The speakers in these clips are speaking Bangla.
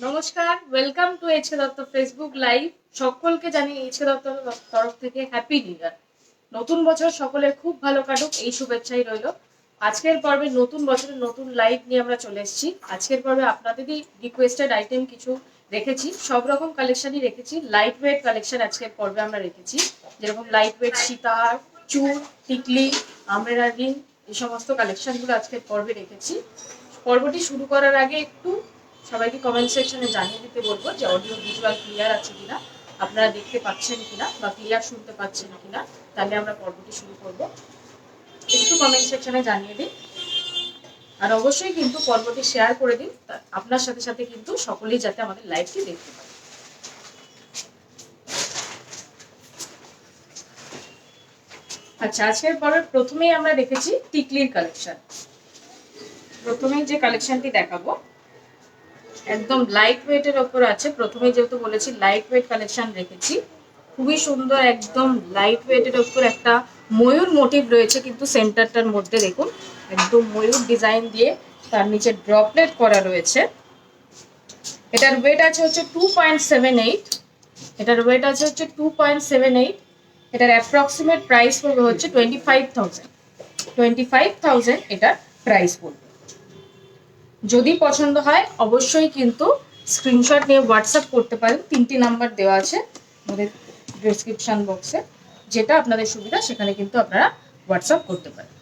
নমস্কার welcome to HK Dutta Facebook live সকলকে জানি এইচকে দত্ত তরফ থেকে হ্যাপি নিউ ইয়ার নতুন বছর সকলের খুব ভালো কাটুক, এই শুভেচ্ছাই রইল। আজকের পর্বে নতুন বছরের নতুন লাইভ নিয়ে আমরা চলে এসেছি। আজকের পর্বে আপনাদেরই রিকোয়েস্টেড আইটেম কিছু রেখেছি। সব রকম কালেকশনই রেখেছি। লাইট ওয়েট কালেকশন আজকের পর্বে আমরা রেখেছি। যেরকম লাইট ওয়েট সীতাহার চুর টিকলি আমরেরা রিং, এই সমস্ত কালেকশনগুলো আজকের পর্বে রেখেছি। পর্বটি শুরু করার আগে একটু সবাইকে কমেন্ট সেকশনে জানিয়ে দিতে বলব যে অডিও ভিজুয়াল ক্লিয়ার আছে কিনা, আপনারা দেখতে পাচ্ছেন কিনা বা ক্লিয়ার শুনতে পাচ্ছেন কিনা, তাহলে আমরা পর্বটি শুরু করব। একটু কমেন্ট সেকশনে জানিয়ে দিন আর অবশ্যই কিন্তু পর্বটি শেয়ার করে দিন আপনার সাথে সাথে কিন্তু সকলেই যাতে আমাদের লাইভটি দেখতে পারে আচ্ছা আজকের পর্বে প্রথমেই আমরা দেখেছি টিকলির কালেকশন প্রথমেই যে কালেকশনটি দেখাবো একদম লাইট ওয়েটের ওপর আছে। প্রথমে যেহেতু বলেছি লাইট ওয়েট কালেকশন রেখেছি। খুবই সুন্দর, একদম লাইট ওয়েটের ওপর একটা ময়ূর মোটিভ রয়েছে কিন্তু সেন্টারটার মধ্যে দেখুন। একদম ময়ূর ডিজাইন দিয়ে তার নিচে ড্রপলেট করা রয়েছে। এটার ওয়েট আছে হচ্ছে টু পয়েন্ট সেভেন এইট এটার ওয়েট আছে হচ্ছে টু পয়েন্ট সেভেন এইট এটার অ্যাপ্রক্সিমেট প্রাইস পড়বে হচ্ছে twenty five thousand twenty five thousand এটার প্রাইস পড়বে। যদি পছন্দ হয়, অবশ্যই কিন্তু স্ক্রিনশট নিয়ে হোয়াটসঅ্যাপ করতে পারেন। তিনটি নাম্বার দেওয়া আছে আমাদের ডিসক্রিপশন বক্সে যেটা আপনাদের সুবিধা, সেখানে কিন্তু আপনারা হোয়াটসঅ্যাপ করতে পারেন।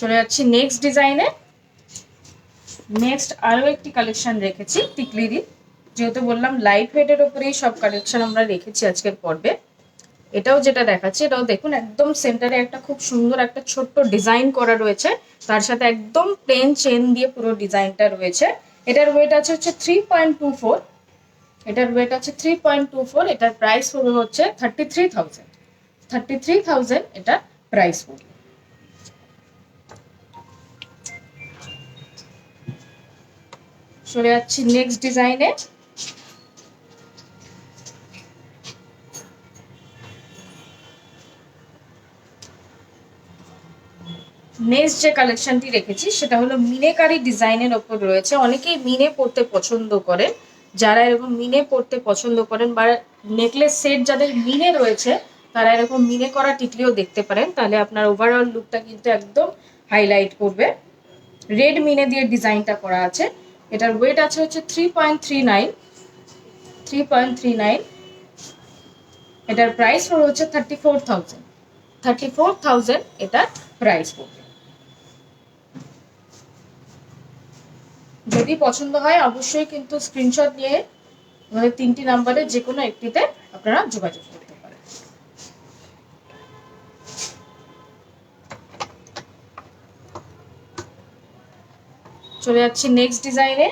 চলে যাচ্ছি নেক্সট ডিজাইনে নেক্সট আরও একটি কালেকশন রেখেছি টিকলিরই যেহেতু বললাম লাইট ওয়েটের ওপরেই সব কালেকশন আমরা রেখেছি আজকের পর্বে। এটাও যেটা দেখাচ্ছে, এটাও দেখুন, একদম সেন্টারে একটা খুব সুন্দর একটা ছোট্ট ডিজাইন করা রয়েছে। তার সাথে একদম প্লেন চেন দিয়ে পুরো ডিজাইনটা রয়েছে। এটার ওয়েট আছে হচ্ছে থ্রি পয়েন্ট টু ফোর এটার ওয়েট আছে থ্রি পয়েন্ট টু ফোর এটার প্রাইস পড়বে হচ্ছে thirty three thousand thirty three thousand এটার প্রাইস পড়বে। চলে যাচ্ছি নেক্সট ডিজাইনে নেক্সট যে কালেকশনটি রেখেছি, সেটা হলো মিনেকারি ডিজাইনের ওপর রয়েছে। অনেকেই মিনে পড়তে পছন্দ করেন। যারা এরকম মিনে পড়তে পছন্দ করেন বা নেকলেস সেট যাদের মিনে রয়েছে, তারা এরকম মিনে করা টিকলিও দেখতে পারেন। তাহলে আপনার ওভারঅল লুকটা কিন্তু একদম হাইলাইট করবে। রেড মিনে দিয়ে ডিজাইনটা করা আছে। এটার ওয়েট আছে হচ্ছে three point three nine three point three nine এটার প্রাইস হচ্ছে thirty four thousand thirty four thousand এটার প্রাইস পড়বে। যদি পছন্দ হয়, অবশ্যই কিন্তু স্ক্রিনশট নিয়ে আমাদের তিনটি নাম্বারে যে কোনো একটিতে আপনারা যোগাযোগ করতে পারেন। চলে যাচ্ছি নেক্সট ডিজাইনে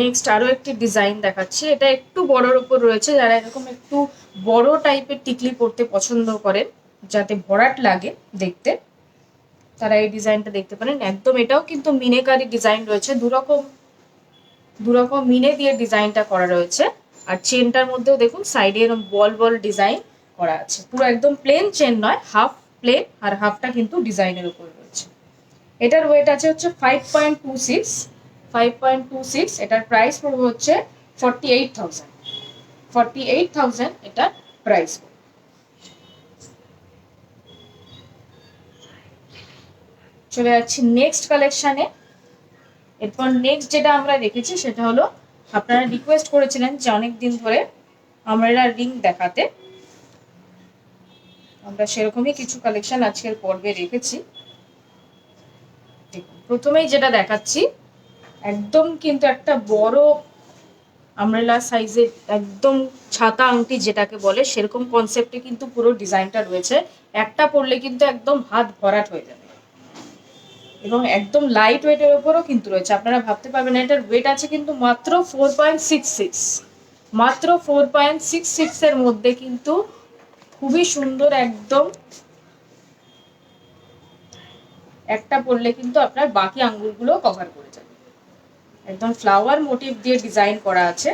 নেক্সট আরও একটি ডিজাইন দেখাচ্ছি। এটা একটু বড়র উপর রয়েছে, যারা এরকম একটু বড় টাইপের টিকলি পরতে পছন্দ করেন। যাতে ভরাট লাগে দেখতে, তারা এই ডিজাইনটা দেখতে পারেন। একদম এটাও কিন্তু মিনেকারি ডিজাইন রয়েছে। দুরকম দুরকম মিনে দিয়ে ডিজাইনটা করা রয়েছে। আর চেনটার মধ্যেও দেখুন, সাইডে এরকম বল বল ডিজাইন করা আছে। পুরো একদম প্লেন চেন নয় হাফ প্লেন আর হাফটা কিন্তু ডিজাইনের উপর রয়েছে। এটার ওয়েট আছে হচ্ছে five point two six five point two six এটার প্রাইস পড়বে হচ্ছে forty eight thousand forty eight thousand এটার প্রাইস চলে যাচ্ছি নেক্সট কালেকশানে এরপর নেক্সট যেটা আমরা রেখেছি সেটা হলো, আপনারা রিকোয়েস্ট করেছিলেন যে অনেক দিন ধরে আমরা রিং দেখাতে। আমরা সেরকমই কিছু কালেকশন আজকের পর্বে রেখেছি। প্রথমেই যেটা দেখাচ্ছি, একদম কিন্তু একটা বড় আমরেলা সাইজের একদম ছাতা আংটি যেটাকে বলে, সেরকম কনসেপ্টে কিন্তু পুরো ডিজাইনটা রয়েছে। একটা পরলে কিন্তু একদম হাত ভরাট হয়ে যাবে। এবং একদম লাইট ওয়েটের ওপরও কিন্তু রয়েছে। আপনারা ভাবতে পারবেন এটার ওয়েট আছে কিন্তু মাত্র ফোর পয়েন্ট সিক্স সিক্স মাত্র ফোর পয়েন্ট সিক্স সিক্স এর মধ্যে কিন্তু খুবই সুন্দর একদম একটা পরলে কিন্তু আপনার বাকি আঙ্গুলগুলো কভার করে যাবে। একদম ফ্লাওয়ার মোটিভ দিয়ে ডিজাইন করা আছে।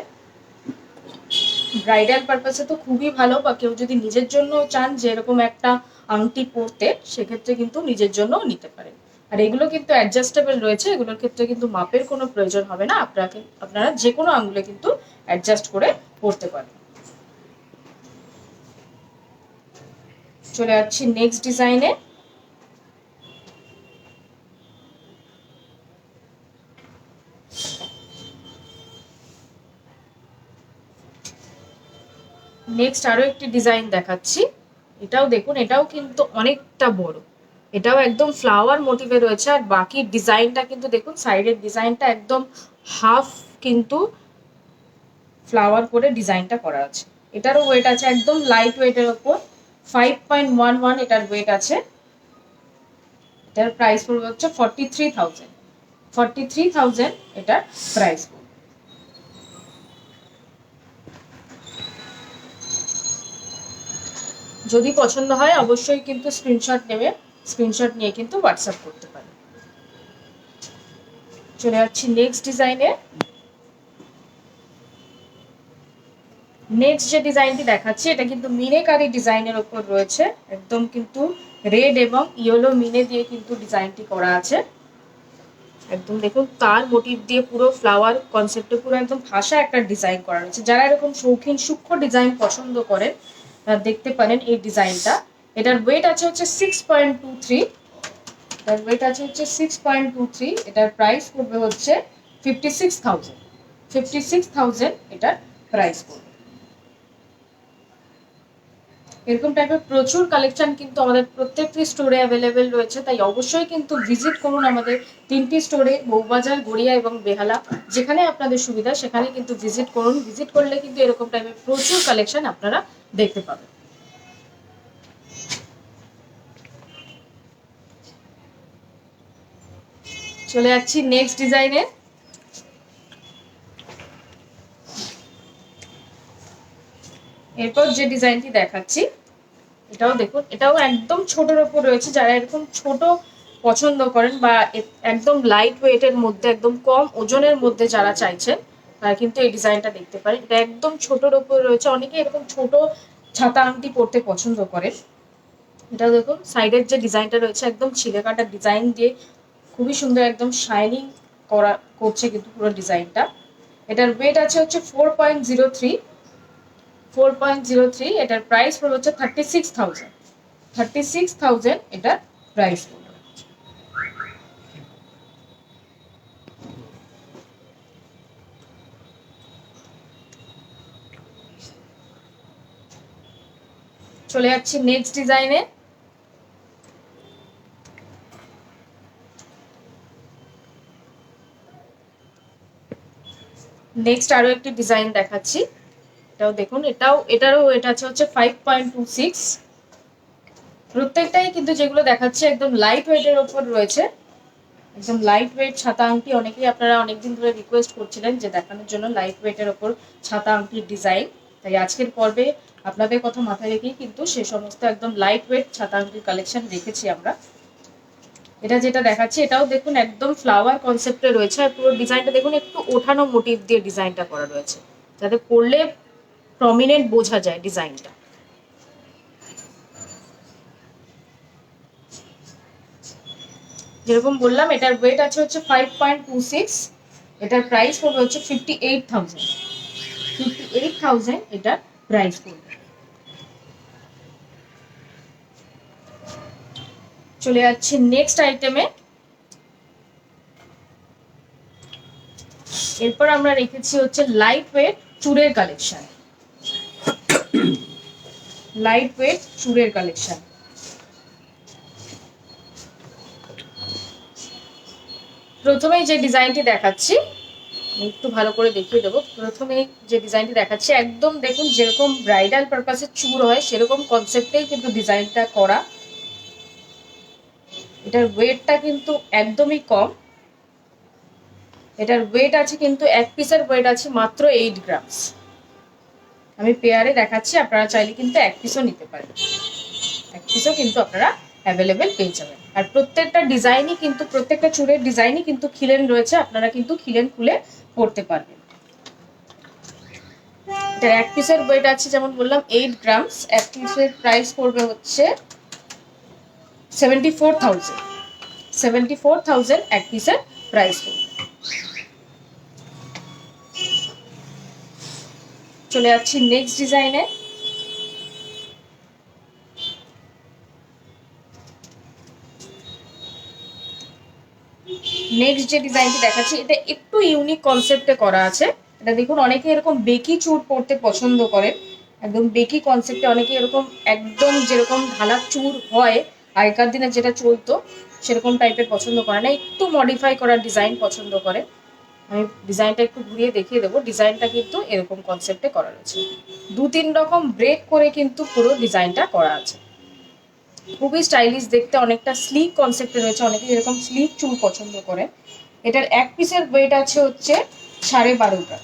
ব্রাইডাল পারপাসে তো খুবই ভালো, বা কেউ যদি নিজের জন্য চান যে এরকম একটা আংটি পরতে, সেক্ষেত্রে কিন্তু নিজের জন্যও নিতে পারেন। আর এগুলো কিন্তু অ্যাডজাস্টেবল রয়েছে, এগুলোর ক্ষেত্রে কিন্তু মাপের কোনো প্রয়োজন হবে না, আপনাকে, আপনারা যে কোনো আঙ্গুলে কিন্তু অ্যাডজাস্ট করে পরতে পারেন। চলে যাচ্ছি নেক্সট ডিজাইনে নেক্সট আরও একটি ডিজাইন দেখাচ্ছি। এটাও দেখুন, এটাও কিন্তু অনেকটা বড়। এটাও একদম ফ্লাওয়ার মোটিভে রয়েছে। আর বাকি ডিজাইনটা কিন্তু দেখুন সাইডের ডিজাইনটা একদম হাফ কিন্তু ফ্লাওয়ার করে ডিজাইনটা করা আছে। এটারও ওয়েট আছে একদম লাইট ওয়েটের ওপর। ফাইভ পয়েন্ট ওয়ান ওয়ান এটার ওয়েট আছে। এটার প্রাইস পড়বে হচ্ছে forty three thousand forty three thousand এটার প্রাইস যদি পছন্দ হয় অবশ্যই কিন্তু স্ক্রিনশট নেবে। স্ক্রিনশট নিয়ে কিন্তু হোয়াটসঅ্যাপ করতে পারে চলে যাচ্ছি নেক্সট ডিজাইনে নেক্সট যে ডিজাইনটি দেখাচ্ছি, এটা কিন্তু মিনেকারি ডিজাইনের ওপর রয়েছে। একদম কিন্তু রেড এবং ইয়েলো মিনে দিয়ে কিন্তু ডিজাইনটি করা আছে। একদম দেখুন, তার মোটিভ দিয়ে পুরো ফ্লাওয়ার কনসেপ্টে পুরো একদম ভাষা একটা ডিজাইন করা রয়েছে। যারা এরকম শৌখিন সূক্ষ্ম ডিজাইন পছন্দ করেন দেখতে পারেন এই ডিজাইনটা এটার ওয়েট আছে হচ্ছে সিক্স পয়েন্ট টু থ্রি এটার ওয়েট আছে হচ্ছে সিক্স পয়েন্ট টু থ্রি এটার প্রাইস পড়বে হচ্ছে fifty six thousand fifty six thousand এটার প্রাইস পড়বে। এরকম টাইপের প্রচুর কালেকশন কিন্তু আমাদের প্রত্যেকটি স্টোরে অ্যাভেলেবেল রয়েছে। তাই অবশ্যই কিন্তু ভিজিট করুন আমাদের তিনটি স্টোরে বউবাজার গড়িয়া এবং বেহালা। যেখানে আপনাদের সুবিধা, সেখানে কিন্তু ভিজিট করুন। ভিজিট করলে কিন্তু এরকম টাইপের প্রচুর কালেকশন আপনারা দেখতে পাবেন। চলে যাচ্ছি নেক্সট ডিজাইনে এরপর যে ডিজাইনটি দেখাচ্ছি, এটাও দেখুন, এটাও একদম ছোটোর ওপর রয়েছে, যারা এরকম ছোট পছন্দ করেন বা একদম লাইট ওয়েটের মধ্যে, একদম কম ওজনের মধ্যে যারা চাইছেন, তারা কিন্তু এই ডিজাইনটা দেখতে পারেন। এটা একদম ছোটোর ওপর রয়েছে, অনেকে এরকম ছোট ছাতা আংটি পরতে পছন্দ করেন। এটা দেখুন সাইডের যে ডিজাইনটা রয়েছে, একদম ছিঁড়ে কাটা ডিজাইন দিয়ে খুবই সুন্দর একদম শাইনিং করা করছে কিন্তু পুরো ডিজাইনটা। এটার ওয়েট আছে হচ্ছে four point zero three four point zero three এটার প্রাইস পড়বে হচ্ছে thirty six thousand thirty six thousand এটার প্রাইস চলে যাচ্ছি নেক্সট ডিজাইনে নেক্সট আরও একটি ডিজাইন দেখাচ্ছি। এটাও দেখুন, এটাও, এটারও, এটা আছে হচ্ছে ফাইভ পয়েন্ট টু সিক্স প্রত্যেকটাই কিন্তু যেগুলো দেখাচ্ছে একদম লাইট ওয়েটের ওপর রয়েছে। একদম লাইট ওয়েট ছাতা আংটি, অনেকেই আপনারা অনেকদিন ধরে রিকোয়েস্ট করছিলেন যে দেখানোর জন্য লাইট ওয়েটের ওপর ছাতা আংটির ডিজাইন তাই আজকের পর্বে আপনাদের কথা মাথায় রেখেই কিন্তু সে সমস্ত একদম লাইট ওয়েট ছাতা আংটির কালেকশন রেখেছি আমরা। এটা যেটা দেখাচ্ছি, এটাও দেখুন একদম ফ্লাওয়ার কনসেপ্টে রয়েছে আর পুরো ডিজাইনটা দেখুন একটু ওঠানো মোটিভ দিয়ে ডিজাইনটা করা রয়েছে। যাতে পরলে প্রমিনেন্ট বোঝা যায় ডিজাইনটা যেরকম বললাম, এটার ওয়েট আছে হচ্ছে ফাইভ পয়েন্ট টু সিক্স এটার প্রাইস পড়বে হচ্ছে fifty eight thousand fifty eight thousand এটার প্রাইস পড়বে। চলে যাচ্ছি নেক্সট আইটেমে এরপর আমরা রেখেছি হচ্ছে লাইট ওয়েট চুড়ের কালেকশন লাইট ওয়েট চুড়ের কালেকশন প্রথমেই যে ডিজাইনটি দেখাচ্ছি একটু ভালো করে দেখিয়ে দেবো। প্রথমে যে ডিজাইনটি দেখাচ্ছি, একদম দেখুন যেরকম ব্রাইডাল পারপাসের চুর হয়, সেরকম কনসেপ্টেই কিন্তু ডিজাইনটা করা। এটার ওয়েটটা কিন্তু একদমই কম। এটার ওয়েট আছে কিন্তু এক পিসের ওয়েট আছে মাত্র এইট গ্রামস আমি পেয়ারে দেখাচ্ছি, আপনারা চাইলে কিন্তু এক পিসও নিতে পারেন। এক পিসও কিন্তু আপনারা অ্যাভেলেবেল পেয়ে যাবেন। আর প্রত্যেকটা ডিজাইনই কিন্তু, প্রত্যেকটা চুড়ের ডিজাইনই কিন্তু খিলেন রয়েছে, আপনারা কিন্তু খিলেন খুলে পড়তে পারবেন। এটার এক পিসের ওয়েট আছে, যেমন বললাম এইট গ্রামস এক পিসের প্রাইস পড়বে হচ্ছে seventy four thousand seventy four thousand এক পিসের প্রাইস চলে যাচ্ছি নেক্সট ডিজাইনে নেক্সট যে ডিজাইনটি দেখাচ্ছি, এটা একটু ইউনিক কনসেপ্টে করা আছে। এটা দেখুন, অনেকে এরকম বেকি চুর পরতে পছন্দ করে একদম বেকি কনসেপ্টে অনেকে এরকম একদম যেরকম ঢালা চুর হয় আগেকার দিনে যেটা চলতো, সেরকম টাইপের পছন্দ করে না। একটু মডিফাই করার ডিজাইন পছন্দ করে। আমি ডিজাইনটা একটু ঘুরিয়ে দেখিয়ে দেবো। ডিজাইনটা কিন্তু এরকম কনসেপ্টে করা রয়েছে। দু তিন রকম ব্রেক করে কিন্তু পুরো ডিজাইনটা করা আছে। খুবই স্টাইলিশ দেখতে অনেকটা স্লিক কনসেপ্টে রয়েছে। অনেকে এরকম স্লিক চুল পছন্দ করে। এটার এক পিসের ওয়েট আছে হচ্ছে সাড়ে বারো গ্রাম।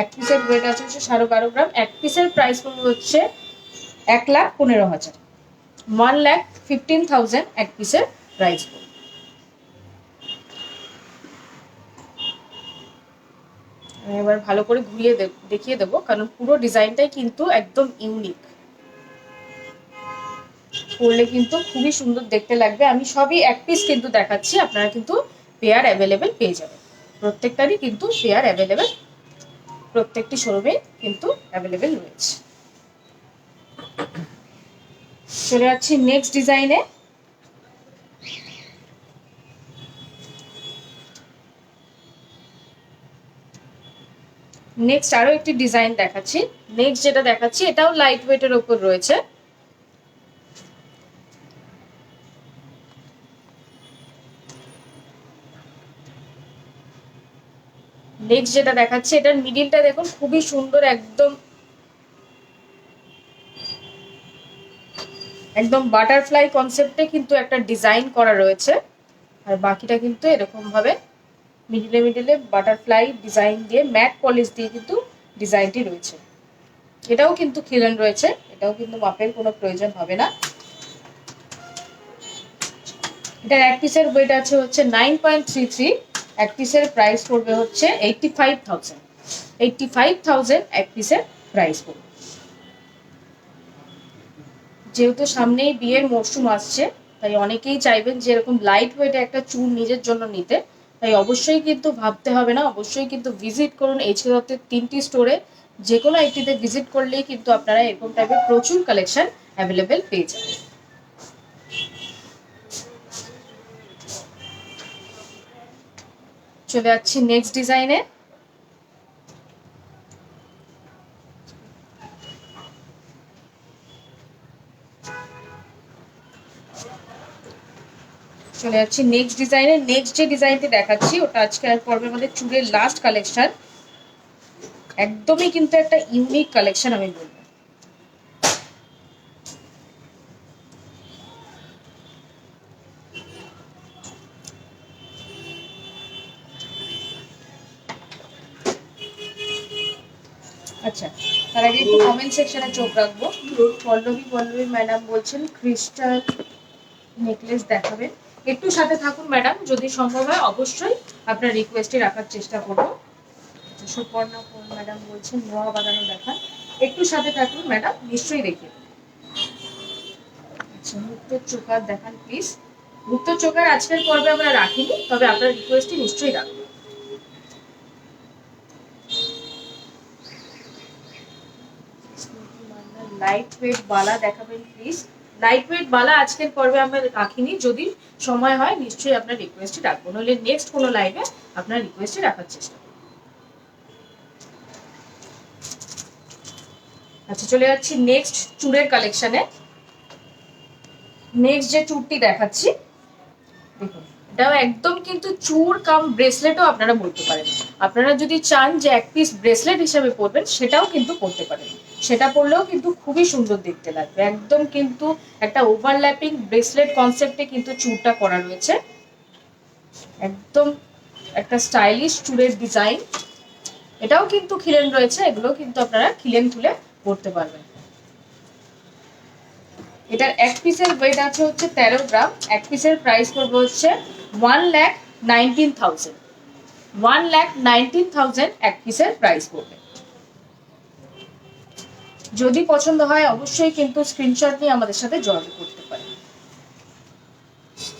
এক পিসের ওয়েট আছে হচ্ছে সাড়ে বারো গ্রাম। এক পিসের প্রাইস পড়বে হচ্ছে এক লাখ পনেরো হাজার। ওয়ান লাখ ফিফটিন থাউজেন্ড এক পিসের প্রাইস পড়বে এবার ভালো করে ঘুরিয়ে দেখিয়ে দেবো, কারণ পুরো ডিজাইনটাই কিন্তু একদম ইউনিক পরলে কিন্তু খুবই সুন্দর দেখতে লাগবে। আমি সবই এক পিস কিন্তু দেখাচ্ছি, আপনারা কিন্তু পেয়ার অ্যাভেলেবেল পেয়ে যাবেন। প্রত্যেকটারই কিন্তু পেয়ার অ্যাভেলেবেল প্রত্যেকটি শোরুমে কিন্তু অ্যাভেলেবেল রয়েছে। চলে যাচ্ছি নেক্সট ডিজাইনে নেক্সট আরও একটি ডিজাইন দেখাচ্ছি। নেক্সট যেটা দেখাচ্ছি, এটাও লাইট ওয়েটের ওপর রয়েছে। নেক্সট যেটা দেখাচ্ছি, এটার মিডিলটা দেখুন, খুবই সুন্দর, একদম একদম বাটারফ্লাই কনসেপ্টে কিন্তু একটা ডিজাইন করা রয়েছে। আর বাকিটা কিন্তু এরকম ভাবে মিডিলে মিডিলে বাটারফ্লাই ডিজাইন দিয়ে ম্যাট পলিশ দিয়ে কিন্তু ডিজাইনটি রয়েছে। এটাও কিন্তু খিলেন রয়েছে, এটাও কিন্তু মাপের কোনো প্রয়োজন হবে না। এটার এক পিসের ওয়েট আছে হচ্ছে নাইন পয়েন্ট থ্রি থ্রি এক পিসের প্রাইস পড়বে হচ্ছে eighty five thousand eighty five thousand এক পিসের প্রাইস পড়বে। যেহেতু সামনেই বিয়ের মরশুম আসছে, তাই অনেকেই চাইবেন যে এরকম লাইট ওয়েটে একটা চুল নিজের জন্য নিতে। তাই অবশ্যই কিন্তু ভাবতে হবে না, অবশ্যই কিন্তু ভিজিট করুন এইচকে দত্তের তিনটি স্টোরে যে কোনো একটিতে ভিজিট করলেই কিন্তু আপনারা এরকম টাইপের প্রচুর কালেকশন অ্যাভেলেবেল পেয়ে যাবেন। চলে যাচ্ছি নেক্সট ডিজাইনে চলে যাচ্ছি নেক্সট ডিজাইনে নেক্সট যে ডিজাইনটি দেখাচ্ছি, ওটা আজকে আর পর্বে আমাদের চুলের লাস্ট কালেকশন একদমই কিন্তু একটা ইউনিক কালেকশন আমি বলব। আচ্ছা তার আগে একটু কমেন্ট সেকশনে চোখ রাখব। পল্লবী পল্লবী ম্যাডাম বলছেন ক্রিস্টাল নেকলেস দেখাবেন। একটু সাথে থাকুন ম্যাডাম। যদি সম্ভব হয় অবশ্যই আপনার রিকোয়েস্টে রাখার চেষ্টা করব। আচ্ছা, সুপর্ণা ম্যাডাম বলছেন? নোয়া বাগানো দেখান একটু সাথে থাকুন ম্যাডাম। নিশ্চয়ই দেখে আচ্ছা মুক্তোর চোকার দেখান প্লিজ মুক্তোর চোকার আজকের পর্বে আমরা রাখিনি তবে আপনার রিকোয়েস্টই নিশ্চয়ই রাখব। লাইট ওয়েট বালা দেখাবেন প্লিজ লাইট ওয়েট বালা আজকের পর্বে আমরা রাখিনি। যদি সময় হয়, নিশ্চয়ই আপনার রিকোয়েস্টে রাখব। নইলে নেক্সট কোনো লাইভে আপনার রিকোয়েস্টে রাখার চেষ্টা আচ্ছা চলে যাচ্ছি নেক্সট চুড়ের কালেকশানে নেক্সট যে চুড়টি দেখাচ্ছি, দেখুন। এটাও একদম কিন্তু চুর কাম ব্রেসলেটও আপনারা বলতে পারেন। আপনারা যদি চান যে এক পিস ব্রেসলেট হিসেবে পরবেন, সেটাও কিন্তু পরতে পারেন। সেটা পরলেও কিন্তু খুবই সুন্দর দেখতে লাগবে। একদম কিন্তু একটা ওভারল্যাপিং ব্রেসলেট কনসেপ্টে কিন্তু চুরটা করা রয়েছে। একদম একটা স্টাইলিশ চুরের ডিজাইন এটাও কিন্তু খিলেন রয়েছে এগুলো কিন্তু আপনারা খিলেন খুলে পরতে পারবেন। এটার এক পিসের ওয়েট আছে হচ্ছে তেরো গ্রাম। এক পিসের প্রাইস পড়বে হচ্ছে one lakh nineteen thousand one lakh nineteen thousand এক পিসের প্রাইস পড়বে। যদি পছন্দ হয় অবশ্যই কিন্তু স্ক্রিনশট নিয়ে আমাদের সাথে যোগাযোগ করতে পারেন।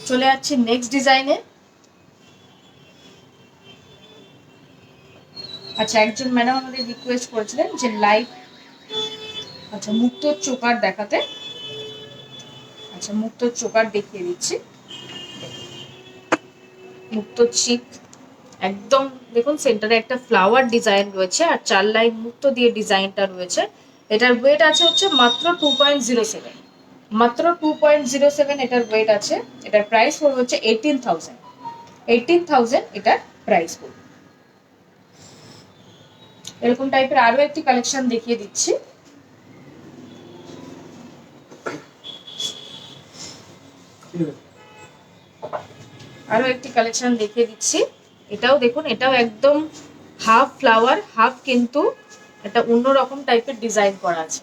চলে যাচ্ছি নেক্সট ডিজাইনে আচ্ছা একজন ম্যাডাম আমাদের রিকোয়েস্ট করেছিলেন যে লাইভ আচ্ছা মুক্ত চোকার দেখাতে। আচ্ছা মুক্ত চোকার দেখিয়ে দিচ্ছি। মুক্ত চিপ একদম, দেখুন, সেন্টারে একটা ফ্লাওয়ার ডিজাইন রয়েছে আর চার লাইন মুক্ত দিয়ে ডিজাইনটা রয়েছে। এটার ওয়েট আছে হচ্ছে মাত্র টু পয়েন্ট জিরো সেভেন মাত্র টু পয়েন্ট জিরো সেভেন এটার ওয়েট আছে। এটার প্রাইস পড়বে হচ্ছে এইটিন থাউজেন্ড এইটিন থাউজেন্ড এটার প্রাইস পড়বে। এরকম টাইপের আরও একটি কালেকশন দেখিয়ে দিচ্ছি। আরও একটি কালেকশন দেখিয়ে দিচ্ছি। এটাও দেখুন, এটাও একদম হাফ ফ্লাওয়ার হাফ কিন্তু একটা অন্যরকম টাইপের ডিজাইন করা আছে।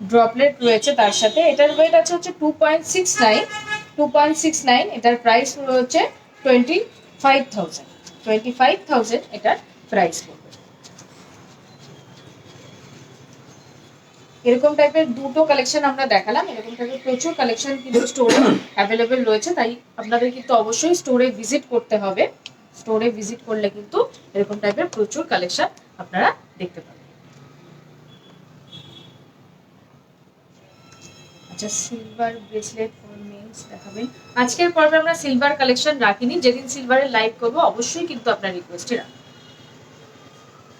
ড্রপলেট রয়েছে তার সাথে। এটার ওয়েট আছে হচ্ছে two point six nine two point six nine এটার প্রাইস রয়েছে twenty five thousand twenty five thousand এটার প্রাইস এরকম টাইপের দুটো কালেকশন আমরা দেখালাম। এরকম টাইপের প্রচুর কালেকশন কিন্তু স্টোরে অ্যাভেলেবেল রয়েছে। তাই আপনাদের কিন্তু অবশ্যই স্টোরে ভিজিট করতে হবে। স্টোরে ভিজিট করলে কিন্তু এরকম টাইপের প্রচুর কালেকশন আপনারা দেখতে পাবেন। আচ্ছা সিলভার ব্রেসলেট ফর মেন্স দেখাবেন। আজকের পর্বে আমরা সিলভার কালেকশন রাখিনি। যেদিন সিলভারের লাইভ করব, অবশ্যই কিন্তু আপনার রিকোয়েস্টে রাখবেন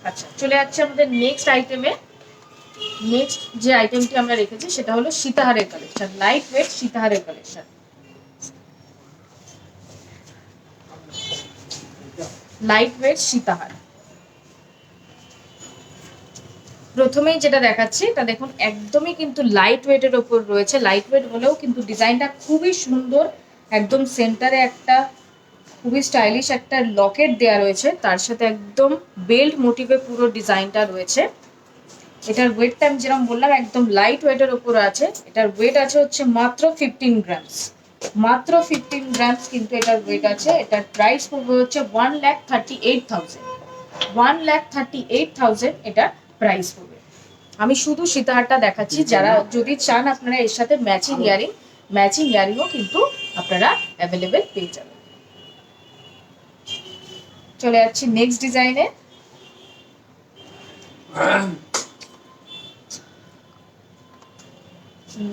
আচ্ছা চলে যাচ্ছে আমাদের নেক্সট আইটেমে নেক্সট যে আইটেমটি আমরা রেখেছি, সেটা হলো সীতাহারের কালেকশন লাইট ওয়েট সীতাহারের কালেকশন লাইট ওয়েট সীতাহার। প্রথমেই যেটা দেখাচ্ছি, এটা দেখুন, একদমই কিন্তু লাইট ওয়েটের ওপর রয়েছে। লাইট ওয়েট হলেও কিন্তু ডিজাইনটা খুবই সুন্দর, একদম সেন্টারে একটা খুবই স্টাইলিশ একটা লকেট দেয়া রয়েছে। তার সাথে একদম বেল্ট মোটিভে পুরো ডিজাইনটা রয়েছে। এটার ওয়েটটা আমি যেরকম বললাম, একদম লাইট ওয়েটের ওপর আছে। এটার ওয়েট আছে হচ্ছে মাত্র ফিফটিন গ্রামস মাত্র ফিফটিন গ্রামস কিন্তু এটার ওয়েট আছে। এটার প্রাইস পড়বে হচ্ছে one lakh thirty eight thousand one lakh thirty eight thousand এটার প্রাইস পড়বে। আমি শুধু সীতাহারটা দেখাচ্ছি। যারা যদি চান আপনারা এর সাথে ম্যাচিং ইয়ারিং ম্যাচিং ইয়ারিংও কিন্তু আপনারা অ্যাভেলেবেল পেয়ে যাবেন। চলে যাচ্ছি নেক্সট ডিজাইনে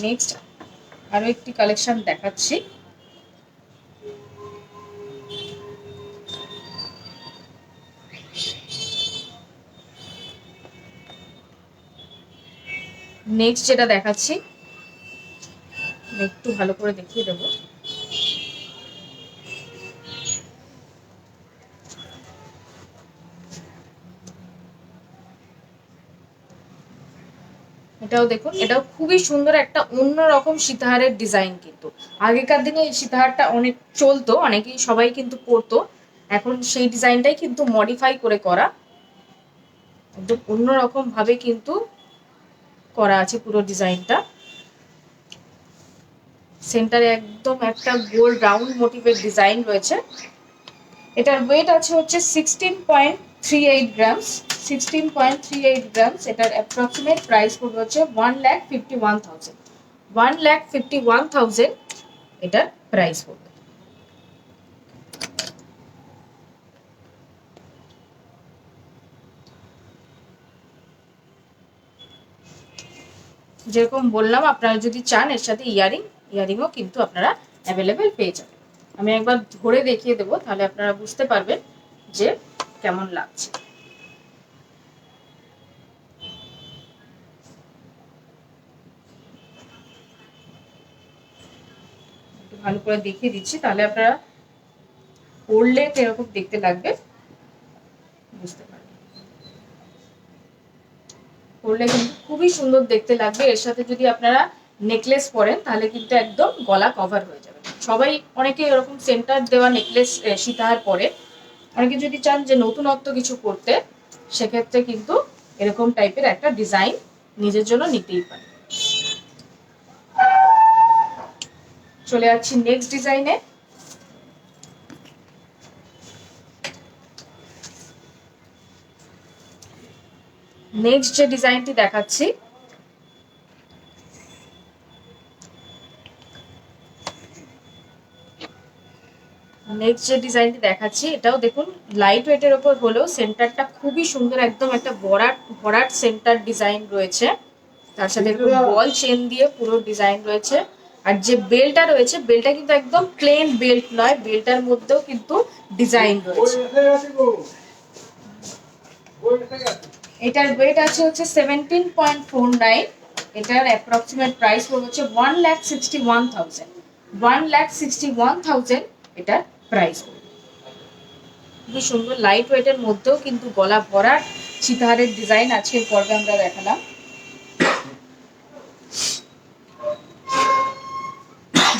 নেক্সট আরও একটি কালেকশন দেখাচ্ছি। নেক্সট যেটা দেখাচ্ছি একটু ভালো করে দেখিয়ে দেবো। এটাও দেখুন, এটাও খুবই সুন্দর একটা অন্যরকম সীতাহারের ডিজাইন কিন্তু। আগেকার দিনে এই সীতাহারটা অনেক চলতো, অনেকেই সবাই কিন্তু পরতো এখন সেই ডিজাইনটাই কিন্তু মডিফাই করে করা। একদম অন্যরকম ভাবে কিন্তু করা আছে পুরো ডিজাইনটা সেন্টারে একদম একটা গোল রাউন্ড মোটিভের ডিজাইন রয়েছে। এটার ওয়েট আছে হচ্ছে sixteen point three eight grams sixteen এটার অ্যাপ্রক্সিমেট প্রাইস পড়বে হচ্ছে one lakh fifty one thousand one lakh fifty one এটার প্রাইস পড়বে যেরকম বললাম, আপনারা যদি চান এর সাথে ইয়ারিং, ইয়ারিংও কিন্তু আপনারা অ্যাভেলেবেল পেয়ে যাবেন। আমি একবার ধরে দেখিয়ে দেবো, তাহলে আপনারা বুঝতে পারবেন যে কেমন লাগছে? ভালো করে দেখিয়ে দিচ্ছি, তাহলে আপনারা পড়লে এরকম দেখতে লাগবে। বুঝতে পারবেন কিন্তু খুবই সুন্দর দেখতে লাগবে। এর সাথে যদি আপনারা নেকলেস পরেন, তাহলে কিন্তু একদম গলা কভার হয়ে যাবে। সবাই অনেকে এরকম সেন্টার দেওয়া নেকলেস সীতাহার পরে। অনেকে যদি চান যে নতুনত্ব কিছু করতে, সেক্ষেত্রে কিন্তু এরকম টাইপের একটা ডিজাইন নিজের জন্য নিতেই পারে চলে যাচ্ছি নেক্সট ডিজাইনে নেক্সট যে ডিজাইনটি দেখাচ্ছি নেক্সট যে ডিজাইনটি দেখাচ্ছি এটাও দেখুন লাইট ওয়েটের ওপর হলেও সেন্টারটা খুবই সুন্দর একদম একটা ভরাট ভরাট সেন্টার ডিজাইন রয়েছে। তার সাথে বল চেন দিয়ে পুরো ডিজাইন রয়েছে। আর যে বেলটা রয়েছে বেলটা কিন্তু একদম প্লেন বেল্ট নয় বেলটার মধ্যেও কিন্তু ডিজাইন রয়েছে। এটার ওয়েট আছে হচ্ছে সেভেন্টিন পয়েন্ট ফোর নাইন এটার অ্যাপ্রক্সিমেট প্রাইস পড়বে হচ্ছে one lakh sixty one thousand one lakh sixty one thousand এটার প্রাইস খুবই সুন্দর লাইট ওয়েটের মধ্যেও কিন্তু গলা ভরার চিতাহারের ডিজাইন আজকের পর্বে আমরা দেখালাম।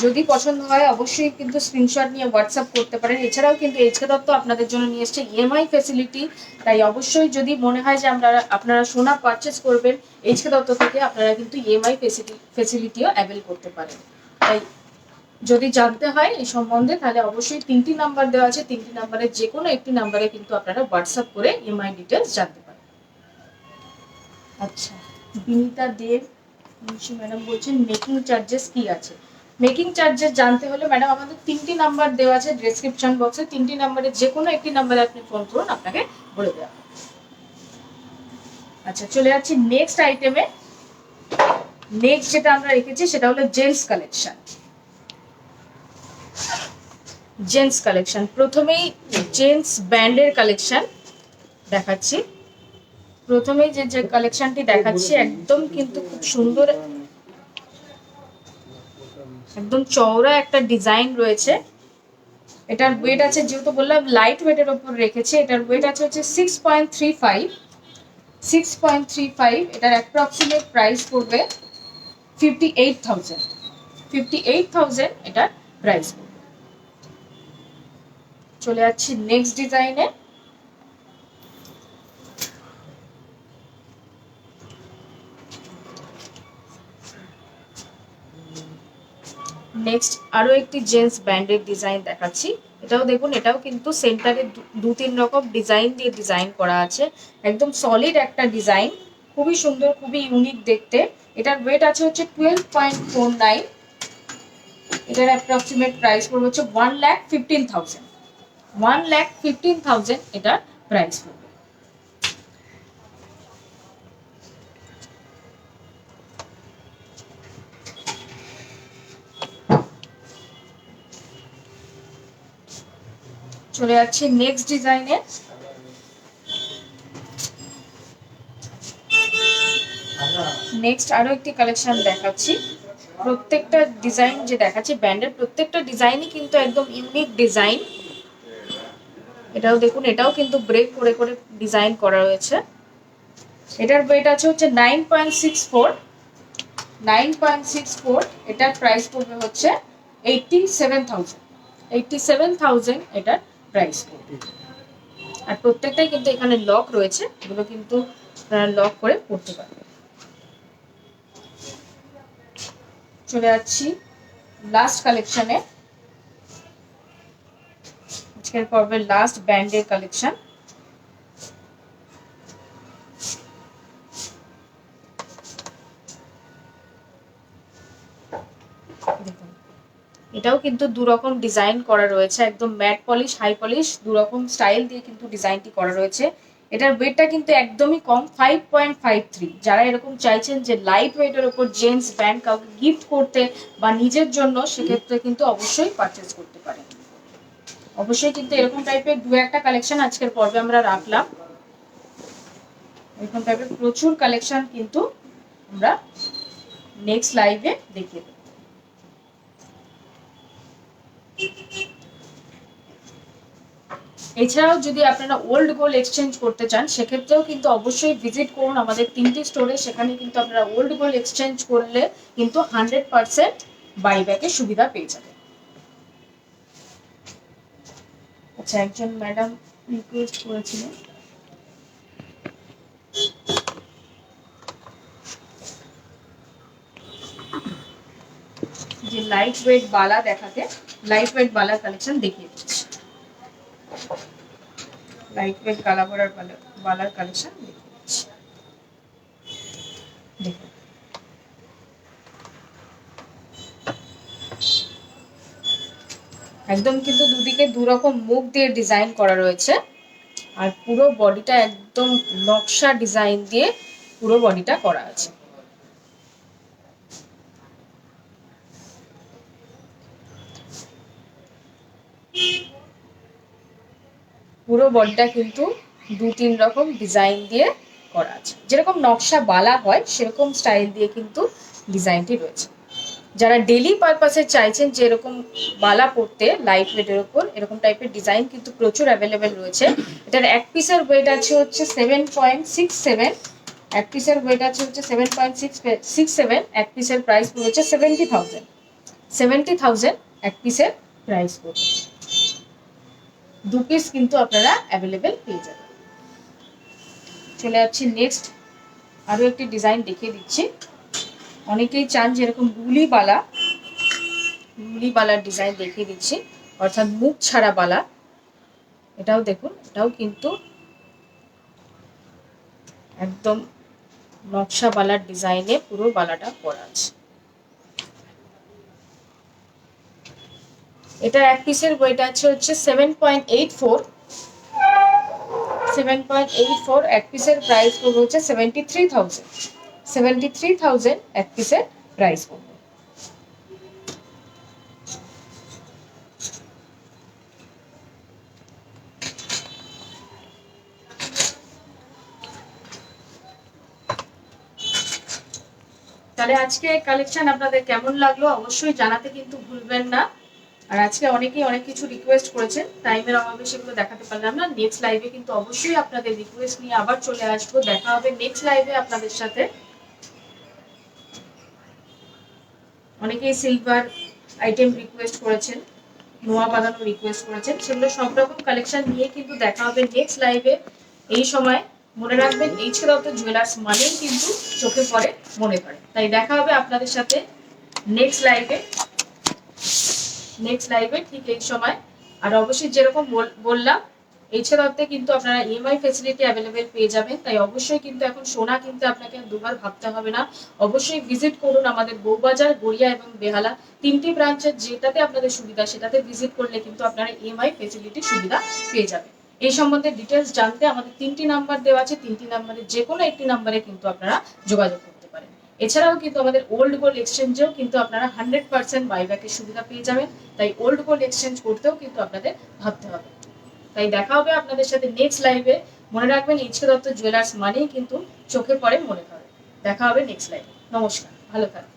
যদি পছন্দ হয় অবশ্যই কিন্তু স্ক্রিনশট নিয়ে হোয়াটসঅ্যাপ করতে পারেন। এছাড়াও কিন্তু এইচকে দত্ত আপনাদের জন্য নিয়ে এসছে ইএমআই ফেসিলিটি তাই অবশ্যই যদি মনে হয় যে আমরা, আপনারা সোনা পারচেস করবেন এইচকে দত্ত থেকে আপনারা কিন্তু ইএমআই ফেসিলিটিও অ্যাভেল করতে পারেন। তাই যদি জানতে হয় এই সম্বন্ধে, তাহলে অবশ্যই তিনটি নাম্বার দেওয়া আছে। তিনটি নাম্বারে যে কোনো একটি নাম্বারে কিন্তু আপনারা হোয়াটসঅ্যাপ করে ইএমআই ডিটেলস জানতে পারেন আচ্ছা বিনিতা দেব ম্যাডাম বলছেন মেকিং চার্জেস কি আছে? মেকিং চার্জেস জানতে হলে ম্যাডাম আমাদের তিনটি নাম্বার দেওয়া আছে ডেসক্রিপশন বক্সে তিনটি নাম্বারে যে কোনো একটি নাম্বারে আপনি ফোন করুন, আপনাকে বলে দেওয়া। আচ্ছা চলে যাচ্ছি নেক্সট আইটেমে নেক্সট যেটা আমরা রেখেছি, সেটা হলো জেন্টস কালেকশন জেন্টস কালেকশন। প্রথমেই জেন্টস ব্যান্ডের কালেকশন দেখাচ্ছি। প্রথমেই যে যে কালেকশনটি দেখাচ্ছি, একদম কিন্তু খুব সুন্দর, একদম চওড়া একটা ডিজাইন রয়েছে। এটার ওয়েট আছে, যেহেতু বললাম লাইট ওয়েটের ওপর রেখেছে, এটার ওয়েট আছে হচ্ছে six point three five six point three five এটার অ্যাপ্রক্সিমেট প্রাইস পড়বে fifty eight thousand fifty eight thousand এটার প্রাইস পড়বে। চলে যাচ্ছি নেক্সট ডিজাইনে নেক্সট আরও একটি জেন্টস ব্যান্ডের ডিজাইন দেখাচ্ছি। এটাও দেখুন, এটাও কিন্তু সেন্টারে দু তিন রকম ডিজাইন দিয়ে ডিজাইন করা আছে। একদম সলিড একটা ডিজাইন খুবই সুন্দর, খুবই ইউনিক দেখতে। এটার ওয়েট আছে হচ্ছে টুয়েলভ পয়েন্ট ফোর নাইন এটার অ্যাপ্রক্সিমেট প্রাইস পড়বে হচ্ছে one lakh fifteen thousand one lakh fifteen thousand এটার প্রাইস পড়বে। চলে যাচ্ছি নেক্সট ডিজাইনে নেক্সট আরও একটি কালেকশন দেখাচ্ছি। প্রত্যেকটা ডিজাইন যে দেখাচ্ছি ব্যান্ডের প্রত্যেকটা ডিজাইনই কিন্তু একদম ইউনিক ডিজাইন এটাও দেখুন, এটাও কিন্তু ব্রেক করে করে ডিজাইন করা রয়েছে এটার ওয়েট আছে হচ্ছে nine point six four nine point six four এটার প্রাইস পড়বে হচ্ছে eighty seven thousand eighty seven thousand এটার প্রাইস পড়বে। আর প্রত্যেকটাই কিন্তু এখানে লক রয়েছে, এগুলো কিন্তু লক করে পড়তে পারবে চলে যাচ্ছি লাস্ট কালেকশনে আজকের পর্বের লাস্ট ব্যান্ডের কালেকশন এটাও কিন্তু দু রকম ডিজাইন করা রয়েছে, একদম ম্যাট পলিশ হাই পলিশ দু রকম স্টাইল দিয়ে কিন্তু ডিজাইনটি করা রয়েছে। এটার ওয়েটটা কিন্তু একদমই কম ফাইভ পয়েন্ট ফাইভ থ্রি যারা এরকম চাইছেন যে লাইট ওয়েটের ওপর জেন্টস ব্যান্ড কাউকে গিফট করতে বা নিজের জন্য, সেক্ষেত্রে কিন্তু অবশ্যই পারচেস করতে পারেন। অবশ্যই কিন্তু এরকম টাইপের দু একটা কালেকশন আজকের পর্বে আমরা রাখলাম। এরকম টাইপের প্রচুর কালেকশন কিন্তু আমরা নেক্সট লাইভে দেখিয়ে দেবো। এছাড়াও যদি আপনারা ওল্ড গোল্ড এক্সচেঞ্জ করতে চান, সেক্ষেত্রেও কিন্তু অবশ্যই ভিজিট করুন আমাদের তিনটি স্টোরে সেখানে কিন্তু আপনারা ওল্ড গোল্ড এক্সচেঞ্জ করলে কিন্তু হান্ড্রেড পার্সেন্ট বাইব্যাকের সুবিধা পেয়ে যাবেন। আচ্ছা একজন ম্যাডাম রিকোয়েস্ট করেছিলেন। যে লাইট ওয়েট বালা দেখাতে লাইট ওয়েট বালা কালেকশন দেখিয়ে দিচ্ছি। লাইট ওয়েট কালা বালার কালেকশন দেখিয়ে দিচ্ছি। একদম কিন্তু দুদিকে দু রকম মুখ দিয়ে ডিজাইন করা রয়েছে। আর পুরো বডিটা একদম নকশা ডিজাইন দিয়ে পুরো বডিটা করা আছে। পুরো বডিটা কিন্তু দু তিন রকম ডিজাইন দিয়ে করা আছে। যেরকম নকশা বালা হয়, সেরকম স্টাইল দিয়ে কিন্তু ডিজাইনটি রয়েছে। যারা ডেলি পারপাসে চাইছেন যে এরকম বালা পরতে লাইট ওয়েটের ওপর, এরকম টাইপের ডিজাইন কিন্তু প্রচুর অ্যাভেলেবেল রয়েছে। এটার এক পিসের ওয়েট আছে হচ্ছে সেভেন পয়েন্ট সিক্স সেভেন এক পিসের ওয়েট আছে হচ্ছে seven point six six seven এক পিসের প্রাইস পড়েছে সেভেন্টি থাউজেন্ড সেভেন্টি থাউজেন্ড এক পিসের প্রাইস পড়বে। দু পিস কিন্তু আপনারা অ্যাভেলেবেল পেয়ে যাবেন। চলে যাচ্ছি নেক্সট আরও একটি ডিজাইন দেখিয়ে দিচ্ছি। অনেকেই চান যেরকম গুলি বালা, গুলি বালার ডিজাইন দেখিয়ে দিচ্ছি। অর্থাৎ মুখ ছাড়া বালা। এটাও দেখুন, এটাও কিন্তু একদম নকশা বালার ডিজাইনে পুরো বালাটা করা আছে। এটা এক পিসের ওয়েট আছে হচ্ছে seven point eight four seven point eight four এক পিসের প্রাইস হচ্ছে seventy three thousand seventy three thousand price তাহলে আজকে কালেকশন আপনাদের কেমন লাগল অবশ্যই জানাতে কিন্তু ভুলবেন না। আর আজকে অনেকেই অনেক কিছু রিকোয়েস্ট করেছেন টাইমের অভাবে সেগুলো দেখাতে পারলাম না। নেক্সট লাইভে কিন্তু অবশ্যই আপনাদের রিকোয়েস্ট নিয়ে আবার চলে আসব। দেখা হবে নেক্সট লাইভে আপনাদের সাথে। অনেকেই সিলভার আইটেম রিকোয়েস্ট করেছেন, নোয়া বাঁধানো রিকোয়েস্ট করেছেন, সেগুলো সব রকম কালেকশন নিয়ে কিন্তু দেখা হবে নেক্সট লাইভে এই সময় মনে রাখবেন এইচ কে দত্ত জুয়েলার্স মানেই কিন্তু চোখে পড়ে, মনে পড়ে। তাই দেখা হবে আপনাদের সাথে নেক্সট লাইভে নেক্সট লাইভে ঠিক এই সময়। আর অবশ্যই যেরকম বল- বললাম দত্তে কিন্তু আপনারা ইএমআই ফেসিলিটি অ্যাভেলেবেল পেয়ে যাবেন। তাই অবশ্যই কিন্তু এখন সোনা কিনতে আপনাকে দুবার ভাবতে হবে না। অবশ্যই ভিজিট করুন আমাদের বউবাজার, গড়িয়া এবং বেহালা। তিনটি ব্রাঞ্চের যেটাতে আপনাদের সুবিধা, সেটাতে ভিজিট করলে কিন্তু আপনারা ইএমআই ফেসিলিটি সুবিধা পেয়ে যাবেন। এই সম্বন্ধে ডিটেলস জানতে আমাদের তিনটি নাম্বার দেওয়া আছে। তিনটি নাম্বারে যে কোনো একটি নাম্বারে কিন্তু আপনারা যোগাযোগ করতে পারেন। এছাড়াও কিন্তু আমাদের ওল্ড গোল্ড এক্সচেঞ্জেও কিন্তু আপনারা হান্ড্রেড পার্সেন্ট বাইব্যাকের সুবিধা পেয়ে যাবেন। তাই ওল্ড গোল্ড এক্সচেঞ্জ করতেও কিন্তু আপনাদের ভাবতে হবে। তাই দেখা হবে আপনাদের সাথে নেক্সট লাইভে মনে রাখবেন ইচ্ছে দত্ত জুয়েলার্স মানেই কিন্তু চোখে পড়ে মনে করে। দেখা হবে নেক্সট লাইভে নমস্কার, ভালো থাকবেন।